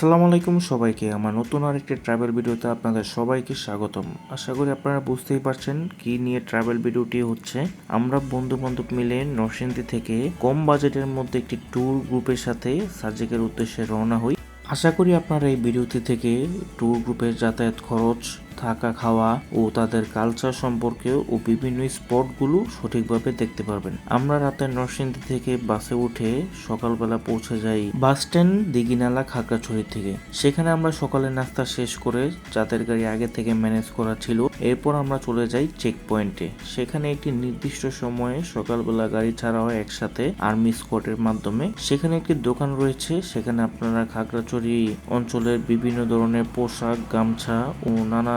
আসসালামু আলাইকুম সবাইকে। আমার নতুন আরেকটি ট্রাভেল ভিডিওতে আপনাদের সবাইকে স্বাগতম। আশা করি আপনারা বুঝতেই পারছেন কি নিয়ে ট্রাভেল ভিডিওটি হচ্ছে। আমরা বন্ধু বান্ধব মিলে নরসিংদী থেকে কম বাজেটের মধ্যে একটি ট্যুর গ্রুপের সাথে সার্জিকের উদ্দেশ্যে রওনা হই। আশা করি আপনারা এই ভিডিওটি থেকে ট্যুর গ্রুপের যাতায়াত খরচ থাকা, খাওয়া ও তাদের কালচার সম্পর্কে ও বিভিন্ন স্পটগুলো সঠিকভাবে দেখতে পারবেন। আমরা রাতে নরসিংদী থেকে বাসে উঠে সকালবেলা পৌঁছে যাই বাস স্ট্যান্ড দিঘিনালা খাগড়াছড়ি থেকে। সেখানে আমরা সকালে নাস্তা শেষ করে যাদের গাড়ি আগে থেকে ম্যানেজ করা ছিল, এরপর আমরা চলে যাই চেক পয়েন্টে সেখানে একটি নির্দিষ্ট সময়ে সকালবেলা গাড়ি ছাড়া হয় একসাথে আর্মি স্কোয়াডের মাধ্যমে সেখানে একটি দোকান রয়েছে। সেখানে আপনারা খাগড়াছড়ি অঞ্চলের বিভিন্ন ধরনের পোশাক, গামছা ও নানা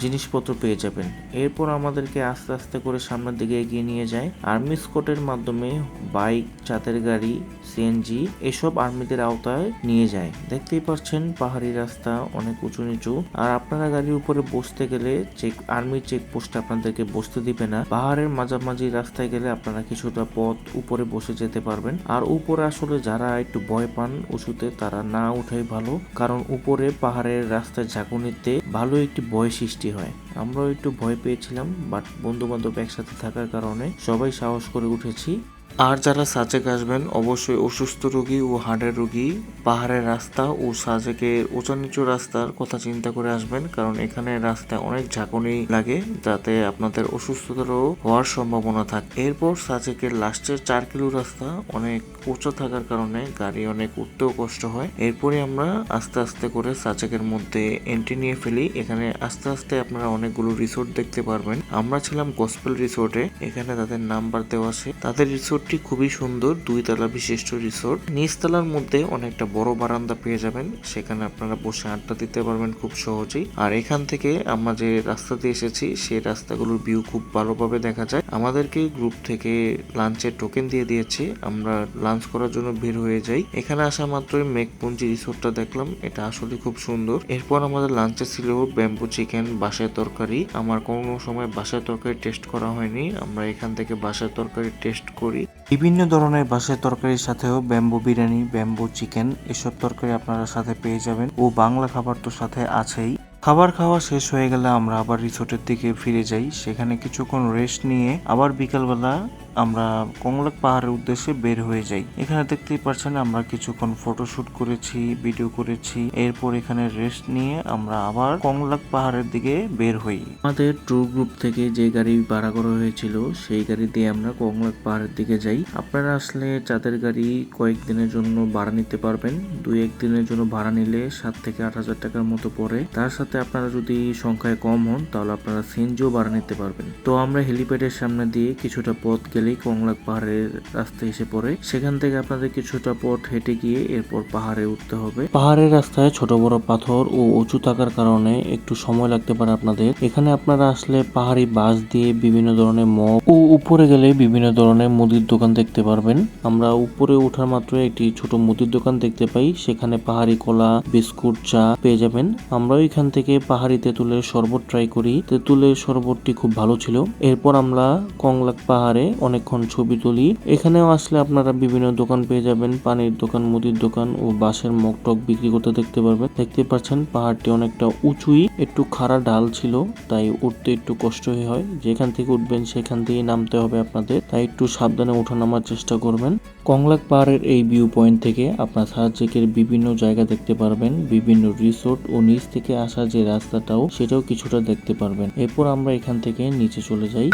জিনিসপত্র পেয়ে যাবেন। এরপর আমাদেরকে আস্তে আস্তে করে সামনের দিকে এগিয়ে নিয়ে যায়। আর্মি স্কোটের মাধ্যমে বাইক চাঁদের গাড়ি সিএনজি এসব আর্মিদের আওতায় নিয়ে যায়। দেখতেই পাচ্ছেন পাহাড়ি রাস্তা অনেক উঁচু নিচু। আর আপনারা গাড়ির উপরে বসতে গেলে চেক আর্মি চেকপোস্ট আপনাদেরকে বসতে দিবে না। পাহাড়ের মাঝামাঝি রাস্তায় গেলে আপনারা কিছুটা পথ উপরে বসে যেতে পারবেন। আর উপরে আসলে যারা একটু ভয় পান উঁচুতে, তারা না উঠাই ভালো। কারণ উপরে পাহাড়ের রাস্তায় ঝাঁকুনিতে ভালো একটি ভয় সৃষ্টি হয়। আমরাও একটু ভয় পেয়েছিলাম বাট বন্ধু বান্ধব একসাথে থাকার কারণে সবাই সাহস করে উঠেছি। আর যারা সাজেক আসবেন, অবশ্যই অসুস্থ রোগী ও হার্টের রোগী, পাহাড়ের রাস্তা ও সাজেকের উঁচা নিচু রাস্তার কথা চিন্তা করে আসবেন, কারণ এখানে রাস্তায় অনেক ঝাঁকুনি লাগে, যাতে আপনাদের অসুস্থতারও হওয়ার সম্ভাবনা থাকে। এরপর সাজেকের লাস্টের চার কিলো রাস্তা অনেক উঁচু থাকার কারণে গাড়ি অনেক উঠতেও কষ্ট হয়। এরপরে আমরা আস্তে আস্তে করে সাজেকের মধ্যে এন্ট্রি নিয়ে ফেলি। এখানে আস্তে আস্তে আপনারা অনেকগুলো রিসোর্ট দেখতে পারবেন। আমরা ছিলাম গসপেল রিসোর্টে এখানে তাদের নাম্বার দেওয়া আছে। তাদের রিসোর্টটি খুবই সুন্দর দুই তলা বিশিষ্ট রিসোর্ট নিচতলার মধ্যে অনেকটা বড় বারান্দা পেয়ে যাবেন, সেখানে আপনারা বসে আড্ডা দিতে পারবেন খুব সহজেই। আর এখান থেকে আমরা যে রাস্তা দিয়ে এসেছি, সেই রাস্তাগুলোর ভিউ খুব ভালোভাবে দেখা যায়। আমাদেরকে গ্রুপ থেকে লাঞ্চের টোকেন দিয়ে দিয়েছে, আমরা লাঞ্চ করার জন্য বের হয়ে যাই। এখানে আসা মাত্রই মেঘপুঞ্জি রিসোর্টটা দেখলাম, এটা আসলে খুব সুন্দর। এরপর আমাদের লাঞ্চে ছিল ব্যাম্বু চিকেন বাসায় তরকারি। আমার কোনো সময় বাসায় তরকারি টেস্ট করা হয়নি, আমরা এখান থেকে বাসায় তরকারি টেস্ট করি। বিভিন্ন ধরনের বাসায় তরকারির সাথেও ব্যাম্বু বিরিয়ানি, ব্যাম্বু চিকেন এসব তরকারি আপনারা সাথে পেয়ে যাবেন ও বাংলা খাবার তো সাথে আছেই। খাবার খাওয়া শেষ হয়ে গেলে আমরা আবার রিসোর্টের দিকে ফিরে যাই। সেখানে কিছুক্ষণ রেস্ট নিয়ে আবার বিকালবেলা আমরা কংলাক পাহাড়ের উদ্দেশ্যে বের হয়ে যাই। এখানে দেখতেই পাচ্ছেন আমরা কিছুক্ষণ ফটোশুট করেছি ভিডিও করেছি। এরপর এখানে রেস্ট নিয়ে আমরা আবার কংলাক পাহাড়ের দিকে বের হই। আমাদের ট্যুর গ্রুপ থেকে যে গাড়ি ভাড়া করা হয়েছিল, সেই গাড়ি দিয়ে আমরা কংলাক পাহাড়ের দিকে যাই। আপনারা আসলে চাঁদের গাড়ি কয়েকদিনের জন্য ভাড়া নিতে পারবেন, দুই একদিনের জন্য ভাড়া নিলে সাত থেকে আট হাজার টাকার মতো পড়ে। তার সাথে আপনারা যদি সংখ্যায় কম হন, তাহলে আপনারা সিএনজিও ভাড়া নিতে পারবেন। তো আমরা হেলিপ্যাডের সামনে দিয়ে কিছুটা পথ গেলেই কংলাক পাহাড়ের রাস্তা এসে পড়ে। সেখান থেকে আপনাদের কিছুটা পথ হেঁটে গিয়ে এরপর পাহাড়ে উঠতে হবে। পাহাড়ের রাস্তায় ছোট বড় পাথর ও উঁচু থাকার কারণে একটু সময় লাগতে পারে আপনাদের। এখানে আপনারা আসলে পাহাড়ি বাস দিয়ে বিভিন্ন ধরনের মগ ও উপরে গেলে বিভিন্ন ধরনের মুদির দোকান দেখতে পারবেন। আমরা উপরে ওঠার মাত্র একটি ছোট মুদির দোকান দেখতে পাই। সেখানে পাহাড়ি কলা, বিস্কুট, চা পেয়ে যাবেন। আমরাও এখান থেকে পাহাড়ি তেঁতুলের শরবত ট্রাই করি। তেঁতুলের শরবতটি খুব ভালো ছিল। এরপর আমরা কংলাক পাহাড়ে অনেকক্ষণ ছবি তুলি। এখানেও আসলে আপনারা বিভিন্ন দোকান পেয়ে যাবেন। পানির দোকান, মুদির দোকান ও বাঁশের মগ টক বিক্রি করতে দেখতে পারবেন। দেখতে পাচ্ছেন, পাহাড়টি অনেকটা উঁচুই, একটু খাড়া ডাল ছিল, তাই উঠতে একটু কষ্টই হয়। যেখান থেকে উঠবেন, সেখান থেকেই নামতে হবে আপনাদের। তাই একটু সাবধানে ওঠা নামার চেষ্টা করবেন। কংলাক পাহাড়ের এই ভিউ পয়েন্ট থেকে আপনার সাহায্যের বিভিন্ন জায়গা দেখতে পারবেন। বিভিন্ন রিসোর্ট ও নিচ থেকে আসা যে রাস্তাটাও, সেটাও কিছুটা দেখতে পারবেন। এরপর আমরা এখান থেকে নিচে চলে যাই।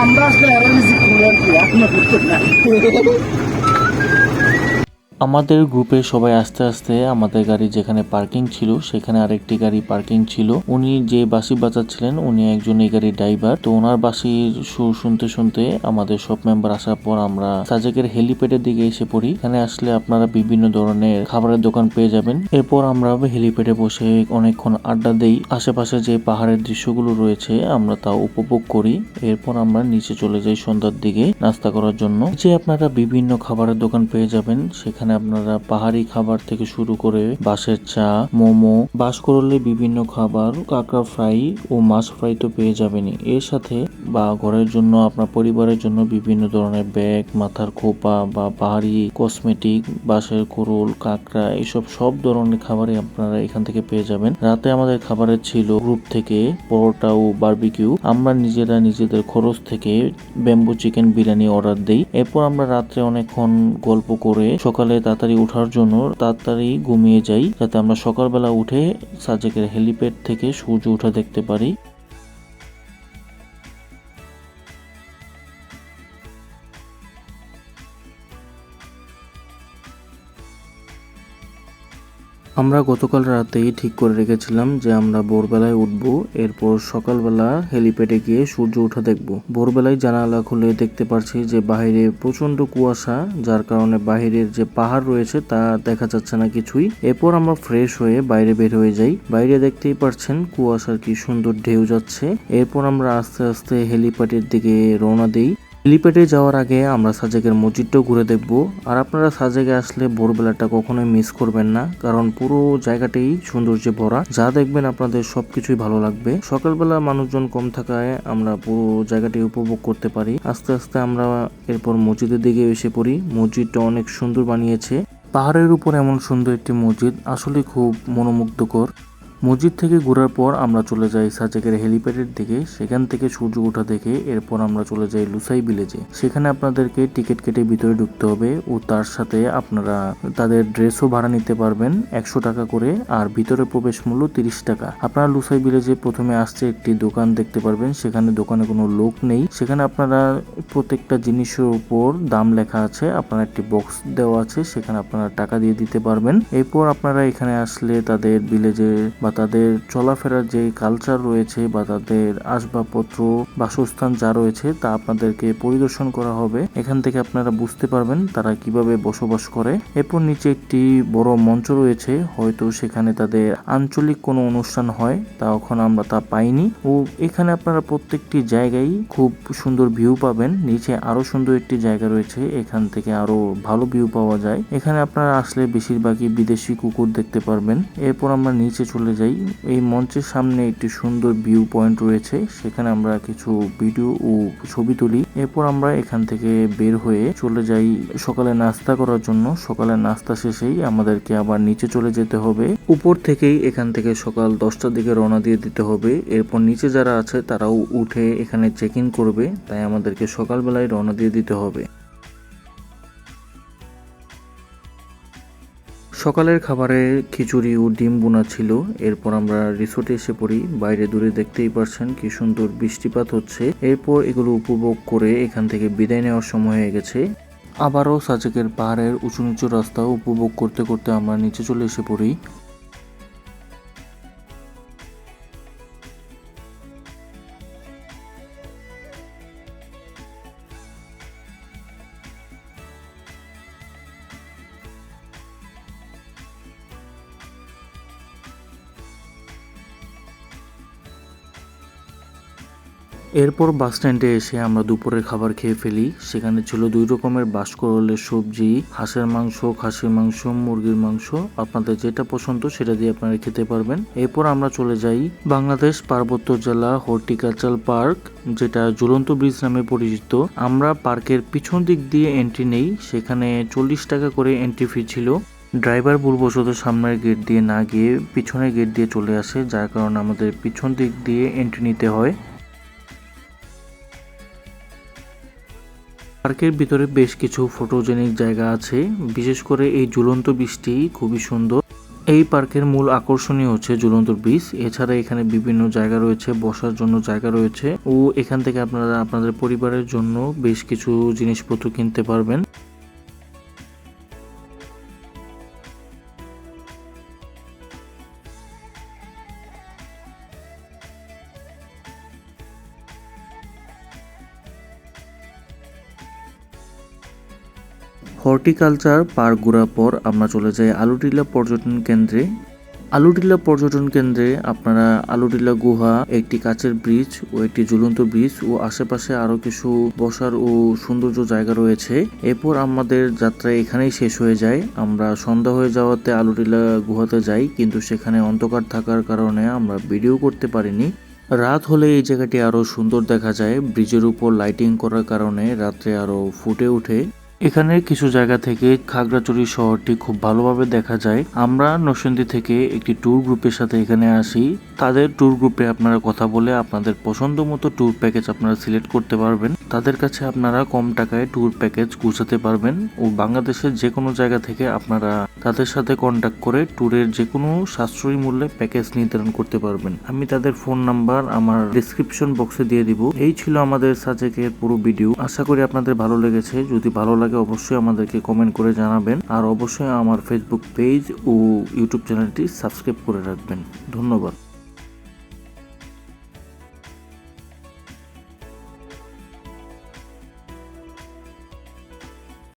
আমরা আসলে এখনও করতে না। আমাদের গ্রুপে সবাই আস্তে আস্তে আমাদের গাড়ি যেখানে পার্কিং ছিল, সেখানে আরেকটি গাড়ি পার্কিং ছিল। উনি যে বাসি বাজাচ্ছিলেন, উনি একজন এই গাড়ির ড্রাইভার তো ওনার বাসির সুর শুনতে শুনতে আমাদের সব মেম্বার আসার পর আমরা সাজেকের হেলিপ্যাডের দিকে এসে পড়ি। এখানে আসলে আপনারা বিভিন্ন ধরনের খাবারের দোকান পেয়ে যাবেন। এরপর আমরা হেলিপ্যাডে বসে অনেকক্ষণ আড্ডা দেই। আশেপাশে যে পাহাড়ের দৃশ্যগুলো রয়েছে, আমরা তা উপভোগ করি। এরপর আমরা নিচে চলে যাই সন্ধ্যার দিকে নাস্তা করার জন্য। যে আপনারা বিভিন্ন খাবারের দোকান পেয়ে যাবেন, সেখানে এখানে আপনারা পাহাড়ি খাবার থেকে শুরু করে বাঁশের চা, মোমো বাস করলে বিভিন্ন খাবার, কাঁকড়া ফ্রাই ও মাছ ফ্রাই তো পেয়ে যাবেনই। এর সাথে বা ঘরের জন্য, আপনার পরিবারের জন্য বিভিন্ন ধরনের ব্যাগ, মাথার খোপা বা পাহাড়ি কসমেটিক, বাঁশের কোরল কাঁকড়া, এসব সব ধরনের খাবারই আপনারা এখান থেকে পেয়ে যাবেন। রাতে আমাদের খাবারের ছিল গ্রুপ থেকে পরোটা ও বারবিকিউ। আমরা নিজেরা নিজেদের খরচ থেকে ব্যাম্বু চিকেন বিরিয়ানি অর্ডার দিই। এরপর আমরা রাত্রে অনেকক্ষণ গল্প করে সকালে তাড়াতাড়ি ওঠার জন্য তাড়াতাড়ি ঘুমিয়ে যাই, যাতে আমরা সকালবেলা উঠে সাজেকের হেলিপ্যাড থেকে সূর্য ওঠা দেখতে পারি। আমরা গতকাল রাতেই ঠিক করে রেখেছিলাম যে আমরা ভোরবেলায় উঠব, এরপর সকালবেলা হেলিপ্যাডে গিয়ে সূর্য ওঠা দেখব। ভোরবেলায় জানালা খুলে দেখতে পারছি যে বাইরে প্রচণ্ড কুয়াশা, যার কারণে বাইরের যে পাহাড় রয়েছে তা দেখা যাচ্ছে না কিছুই। এরপর আমরা ফ্রেশ হয়ে বাইরে বের হয়ে যাই। বাইরে দেখতেই পারছেন কুয়াশার কি সুন্দর ঢেউ যাচ্ছে। এরপর আমরা আস্তে আস্তে হেলিপ্যাডের দিকে রওনা দিই। হেলিপ্যাডে যাওয়ার আগে আমরা সাজেকের মসজিদটাও ঘুরে দেখব। আর আপনারা সাজেকে আসলে ভোরবেলাটা কখনোই মিস করবেন না, কারণ পুরো জায়গাটাই সৌন্দর্যে ভরা। যা দেখবেন আপনাদের সবকিছুই ভালো লাগবে। সকালবেলা মানুষজন কম থাকায় আমরা পুরো জায়গাটি উপভোগ করতে পারি। আস্তে আস্তে আমরা এরপর মসজিদের দিকে এসে পড়ি। মসজিদটা অনেক সুন্দর বানিয়েছে। পাহাড়ের উপর এমন সুন্দর একটি মসজিদ আসলে খুব মনোমুগ্ধকর। মসজিদ থেকে ঘোরার পর আমরা চলে যাই সাজেকের হেলিপ্যাডের দিকে। সেখান থেকে সূর্য ওঠা দেখে এরপর আমরা চলে যাই লুসাই ভিলেজে। সেখানে আপনাদেরকে টিকিট কেটে ভিতরে ঢুকতে হবে ও তার সাথে আপনারা তাদের ড্রেসও ভাড়া নিতে পারবেন একশো টাকা করে আর ভিতরে প্রবেশ মূল্য তিরিশ টাকা। আপনারা লুসাই ভিলেজে প্রথমে আসছে একটি দোকান দেখতে পারবেন। সেখানে দোকানে কোনো লোক নেই। সেখানে আপনারা প্রত্যেকটা জিনিসের উপর দাম লেখা আছে। আপনার একটি বক্স দেওয়া আছে। সেখানে আপনারা টাকা দিয়ে দিতে পারবেন। এরপর আপনারা এখানে আসলে তাদের ভিলেজে বা তাদের চলাফেরার যে কালচার রয়েছে বা তাদের আসবাবপত্র, বাসস্থান যা রয়েছে তা আপনাদেরকে পরিদর্শন করা হবে। এখান থেকে আপনারা বুঝতে পারবেন তারা কীভাবে বসবাস করে। এরপর নিচে একটি বড় মঞ্চ রয়েছে, হয়তো সেখানে তাদের আঞ্চলিক কোনো অনুষ্ঠান হয়, তা এখন আমরা তা পাইনি। ও এখানে আপনারা প্রত্যেকটি জায়গায় খুব সুন্দর ভিউ পাবেন। নিচে আরও সুন্দর একটি জায়গা রয়েছে, এখান থেকে আরও ভালো ভিউ পাওয়া যায়। এখানে আপনারা আসলে বেশিরভাগই বিদেশি কুকুর দেখতে পারবেন। এরপর আমরা নিচে চলে যাই, এই মঞ্চের সামনে একটি সুন্দর ভিউ পয়েন্ট রয়েছে, সেখানে আমরা কিছু ভিডিও ও ছবি তুলি। এরপর আমরা এখান থেকে বের হয়ে চলে যাই সকালে নাস্তা করার জন্য। সকালে নাস্তা শেষেই আমাদেরকে আবার নিচে চলে যেতে হবে। উপর থেকেই এখান থেকে সকাল দশটার দিকে রওনা দিয়ে দিতে হবে। এরপর নিচে যারা আছে, তারাও উঠে এখানে চেক ইন করবে। তাই আমাদেরকে সকালবেলায় রওনা দিয়ে দিতে হবে। সকালের খাবারে খিচুড়ি ও ডিম বোনা ছিল। এরপর আমরা রিসোর্টে এসে পড়ি। বাইরে দূরে দেখতেই পারছেন কি সুন্দর বৃষ্টিপাত হচ্ছে। এরপর এগুলো উপভোগ করে এখান থেকে বিদায় নেওয়ার সময় হয়ে গেছে। আবারও সাজেকের পাহাড়ের উঁচু নিচু রাস্তা উপভোগ করতে করতে আমরা নিচে চলে এসে পড়ি। এরপর বাস স্ট্যান্ডে এসে আমরা দুপুরের খাবার খেয়ে ফেলি। সেখানে ছিল দুই রকমের বাসকরলের সবজি, হাঁসের মাংস, খাসির মাংস, মুরগির মাংস। আপনাদের যেটা পছন্দ সেটা দিয়ে আপনারা খেতে পারবেন। এরপর আমরা চলে যাই বাংলাদেশ পার্বত্য জেলা হর্টিকালচার পার্ক, যেটা ঝুলন্ত ব্রিজ নামে পরিচিত। আমরা পার্কের পিছন দিক দিয়ে এন্ট্রি নেই। সেখানে চল্লিশ টাকা করে এন্ট্রি ফি ছিল। ড্রাইভার ভুলবশত সামনের গেট দিয়ে না গিয়ে পিছনের গেট দিয়ে চলে আসে, যার কারণে আমাদের পিছন দিক দিয়ে এন্ট্রি নিতে হয়। পার্কের ভিতরে বেশ কিছু ফটোজেনিক জায়গা আছে। বিশেষ করে এই ঝুলন্ত বৃষ্টি খুবই সুন্দর। এই পার্কের মূল আকর্ষণীয় হচ্ছে ঝুলন্ত ব্রিজ এছাড়া এখানে বিভিন্ন জায়গা রয়েছে, বসার জন্য জায়গা রয়েছে। ও এখান থেকে আপনারা আপনাদের পরিবারের জন্য বেশ কিছু জিনিসপত্র কিনতে পারবেন। হর্টিকালচার পার্ক ঘোরার পর আমরা চলে যাই আলুটিলা পর্যটন কেন্দ্রে। আলুটিলা পর্যটন কেন্দ্রে আপনারা আলুটিলা গুহা, একটি কাচের ব্রিজ ও একটি ঝুলন্ত ব্রিজ ও আশেপাশে আরও কিছু বসার ও সৌন্দর্য জায়গা রয়েছে। এরপর আমাদের যাত্রা এখানেই শেষ হয়ে যায়। আমরা সন্ধ্যা হয়ে যাওয়াতে আলুটিলা গুহাতে যাই, কিন্তু সেখানে অন্ধকার থাকার কারণে আমরা ভিডিও করতে পারিনি। রাত হলে এই জায়গাটি আরও সুন্দর দেখা যায়। ব্রিজের উপর লাইটিং করার কারণে রাত্রে আরও ফুটে ওঠে। এখানে কিছু জায়গা থেকে খাগড়াছড়ি শহরটি খুব ভালোভাবে দেখা যায়। আমরা নরসিংদী থেকে একটি ট্যুর গ্রুপের সাথে এখানে আসি। তাদের ট্যুর গ্রুপে আপনারা কথা বলে আপনাদের পছন্দ মতো ট্যুর প্যাকেজ আপনারা সিলেক্ট করতে পারবেন। তাদের কাছে আপনারা কম টাকায় ট্যুর প্যাকেজ গুছাতে পারবেন ও বাংলাদেশের যে কোনো জায়গা থেকে আপনারা তাদের সাথে কন্ট্যাক্ট করে ট্যুরের যে কোনো সাশ্রয়ী মূল্যে প্যাকেজ নির্ধারণ করতে পারবেন। আমি তাদের ফোন নাম্বার আমার ডিসক্রিপশন বক্সে দিয়ে দিব। এই ছিল আমাদের সাজেকের পুরো ভিডিও আশা করি আপনাদের ভালো লেগেছে। যদি ভালো লাগে অবশ্যই আমাদেরকে কমেন্ট করে জানাবেন। আর অবশ্যই আমার ফেসবুক পেজ ও ইউটিউব চ্যানেলটি সাবস্ক্রাইব করে রাখবেন। ধন্যবাদ।